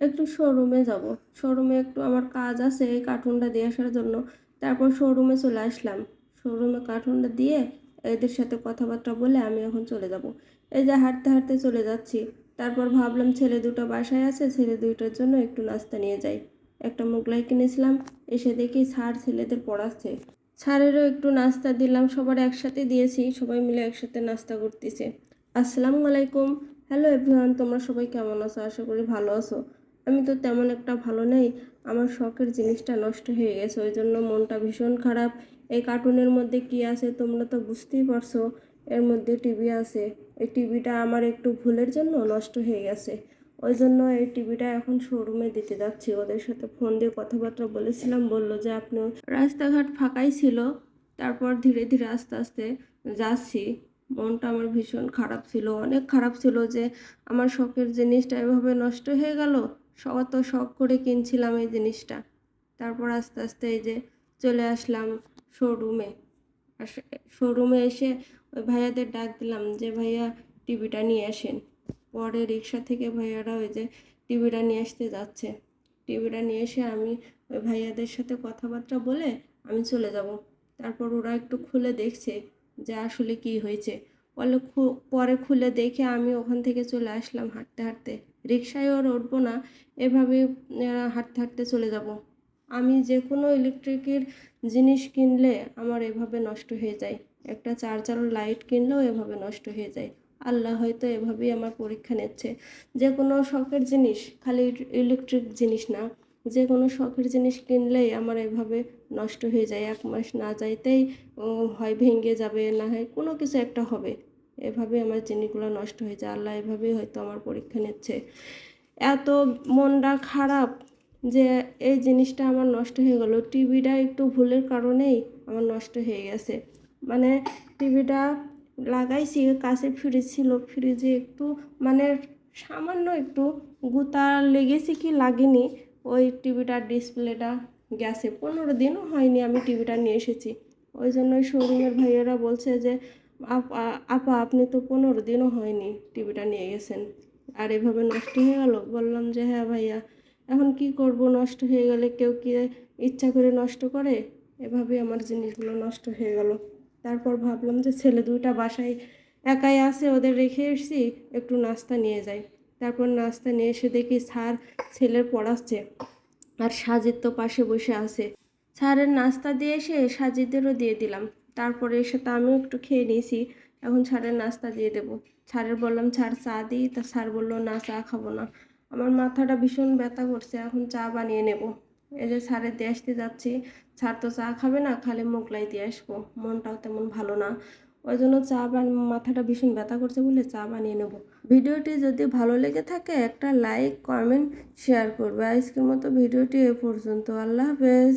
একটু শোরুমে যাব। শোরুমে একটু আমার কাজ আছে এই কার্টুনটা দিয়ে আসার জন্য। তারপর শোরুমে চলে আসলাম। শোরুমে কার্টুনটা দিয়ে এদের সাথে কথাবার্তা বলে আমি এখন চলে যাব। এই যে হাঁটতে হাঁটতে চলে যাচ্ছি। তারপর ভাবলাম ছেলে দুটো বাসায় আছে, ছেলে দুইটার জন্য একটু নাস্তা নিয়ে যাই। একটা মোগলাই কিনেছিলাম, এসে দেখি স্যার ছেলেদের পড়াচ্ছে। স্যারেরও একটু নাস্তা দিলাম, সবার একসাথে দিয়েছি, সবাই মিলে একসাথে নাস্তা করতেছে। আসসালামু আলাইকুম। হ্যালো এভরিওয়ান তোমরা সবাই কেমন আছো? আশা করি ভালো আছো। আমি তো তেমন একটা ভালো নেই। আমার শখের জিনিসটা নষ্ট হয়ে গেছে ওই জন্য মনটা ভীষণ খারাপ। এই কার্টুনের মধ্যে কি আছে তোমরা তো বুঝতেই পারছ, এর মধ্যে টিভি আছে। এই টিভিটা আমার একটু ভুলের জন্য নষ্ট হয়ে গেছে। ওই জন্য এই টিভিটা এখন শোরুমে দিতে যাচ্ছি। ওদের সাথে ফোন দিয়ে কথাবার্তা বলেছিলাম, বলল যে আপনি রাস্তাঘাট ফাঁকাই ছিল, তারপর ধীরে ধীরে আস্তে আস্তে যাচ্ছি। মনটা আমার ভীষণ খারাপ ছিল। অনেক খারাপ ছিল যে আমার শখের জিনিসটা এভাবে নষ্ট হয়ে গেল। অত শখ করে কিনছিলাম এই জিনিসটা। তারপর আস্তে আস্তে এই যে চলে আসলাম শোরুমে আর শোরুমে এসে ওই ভাইয়াদের ডাক দিলাম যে, ভাইয়া, টিভিটা নিয়ে আসেন। পরে রিক্সা থেকে ভাইয়ারা ওই যে টিভিটা নিয়ে আসতে যাচ্ছে। টিভিটা নিয়ে এসে আমি ওই ভাইয়াদের সাথে কথাবার্তা বলে আমি চলে যাব। তারপর ওরা একটু খুলে দেখছে যে, আসলে কি হয়েছে? বলে খু- পরে খুলে দেখে আমি ওখান থেকে চলে আসলাম হাঁটতে হাঁটতে। রিক্সায় ওর উঠবো না, এভাবে হাঁটতে হাঁটতে চলে যাব। আমি যে কোনো ইলেকট্রিকের জিনিস কিনলে আমার এভাবে নষ্ট হয়ে যায়। একটা চার্জার লাইট কিনলেও এভাবে নষ্ট হয়ে যায়। আল্লাহ হয়তো এভাবেই আমার পরীক্ষা নিচ্ছে। যে কোনো শখের জিনিস, খালি ইলেকট্রিক জিনিস না। যে কোনো শখের জিনিস কিনলেই আমার এভাবে নষ্ট হয়ে যায়। এক মাস না যাইতেই হয় ভেঙে যাবে, না হয় কোনো কিছু একটা হবে। এভাবে আমার জিনিসগুলো নষ্ট হয়ে যায়। আল্লাহ এভাবেই হয়তো আমার পরীক্ষা নিচ্ছে। এত মনটা খারাপ যে এই জিনিসটা আমার নষ্ট হয়ে গেল। টিভিটা একটু ভুলের কারণেই আমার নষ্ট হয়ে গেছে। মানে টিভিটা লাগাইছি, কাছে ফ্রিজ ছিল। ফ্রিজে একটু মানে সামান্য একটু গুতা লেগেছে কি লাগেনি। ওই টিভিটার ডিসপ্লেটা গেছে। পনেরো দিনও হয়নি আমি টিভিটা নিয়ে এসেছি। ওই জন্য শোরুমের ভাইয়েরা বলছে যে, আপা আপা, আপনি তো পনেরো দিনও হয়নি টিভিটা নিয়ে গেছেন। আর এভাবে নষ্ট হয়ে গেল? বললাম যে হ্যাঁ ভাইয়া, এখন কি করব? নষ্ট হয়ে গেলে কেউ কি ইচ্ছা করে নষ্ট করে? এভাবে আমার জিনিসগুলো নষ্ট হয়ে গেল। তারপর ভাবলাম যে, ছেলে দুইটা বাসায় একাই আছে, ওদের রেখে এসেছি, একটু নাস্তা নিয়ে যাই। তারপর নাস্তা নিয়ে এসে দেখি স্যার ছেলের পড়াচ্ছে আর সাজিদ তো পাশে বসে আছে। স্যারের নাস্তা দিয়ে এসে সাজিদেরও দিয়ে দিলাম। তারপরে এসে তো আমিও একটু খেয়ে নিয়েছি। এখন স্যারের নাস্তা দিয়ে দেবো। স্যারের বললাম, স্যার, চা দিই? তা স্যার বলল, না, চা খাব না। আমার মাথাটা ভীষণ ব্যথা করছে। এখন চা বানিয়ে নেব। এই যে স্যারের দিয়ে আসতে যাচ্ছি। স্যার তো চা খাবে না, খালি মোগলাই দিয়ে আসব। মনটাও তেমন ভালো না। ওই জন্য চা বান, মাথাটা ভীষণ ব্যথা করছে বলে চা বানিয়ে নেব। ভিডিওটি যদি ভালো লেগে থাকে একটা লাইক, কমেন্ট, শেয়ার করবে। আজকের মতো ভিডিওটি এ পর্যন্ত। আল্লাহ হাফেজ।